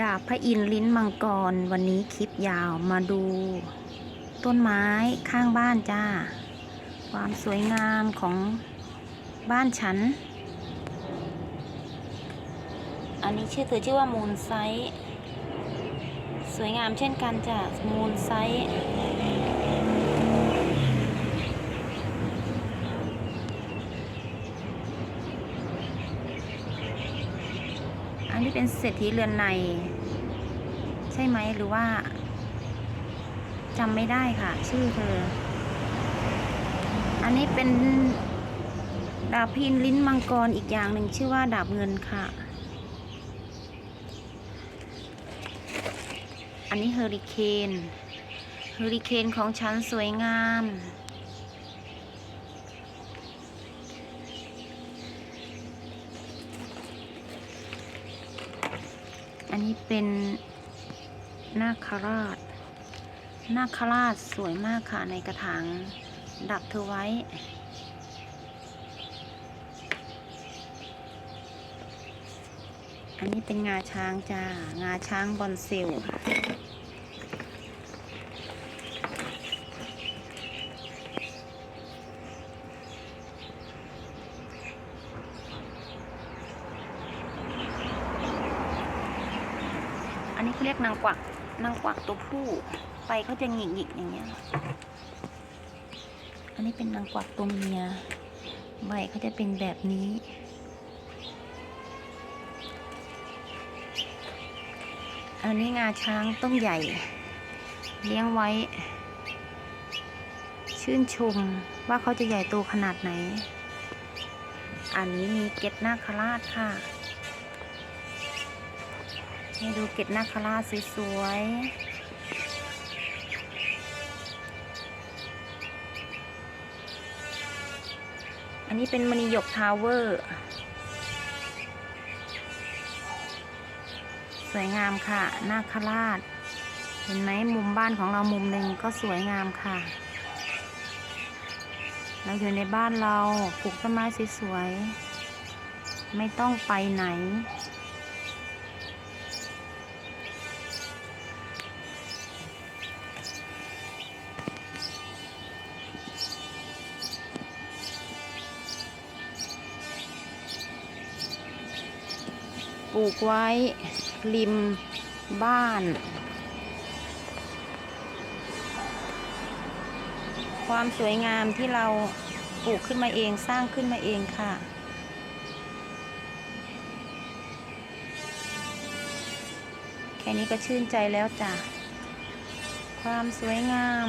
ดาบพระอินทร์ลิ้นมังกร วันนี้คลิปยาวมาดู ต้นไม้ข้างบ้านจ้า ความสวยงามของบ้านฉัน อันนี้ชื่อเธอชื่อว่ามูลไซต์สวยงามเช่นกันจ้ะมูลไซ ต์อันนี้เป็นเศรษฐีเรือนใน ใช่ไหมหรือว่าจำไม่ได้ค่ะ ชื่อเธอ อันนี้เป็นดาบพินลิ้นมังกรอีกอย่างหนึ่งชื่อว่าดาบเงินค่ะ อันนี้เฮอริเคนเฮอริเคนของฉันสวยงาม อันนี้เป็นนาคราช นาคราชสวยมากค่ะในกระถาง ดักเธอไว้ อันนี้เป็นงาช้างจ้า งาช้างบอนซิลค่ะ นนี้เขาเรียกนางกวักนางกวักตัวผู้ไปเขาจะหงิกหงิกอย่างเงี้ย อันนี้เป็นนางกวักตัวเมียใบเขาจะเป็นแบบนี้อันนี้งาช้างต้นใหญ่ เลี้ยงไว้ ชื่นชมว่าเขาจะใหญ่โตขนาดไหน อันนี้มีเก็ดนาคราชค่ะ ให้ดูเกล็ดนาคาราชสวยๆ อันนี้เป็นมณีหยกทาวเวอร์ สวยงามค่ะ นาคาราช เห็นไหมมุมบ้านของเรามุมหนึ่งก็สวยงามค่ะ เราอยู่ในบ้านเราปลูกต้นไม้สวยๆ ไม่ต้องไปไหน ปลูกไว้ ริมบ้าน ความสวยงามที่เราปลูกขึ้นมาเองสร้างขึ้นมาเองค่ะ แค่นี้ก็ชื่นใจแล้วจ้ะ ความสวยงาม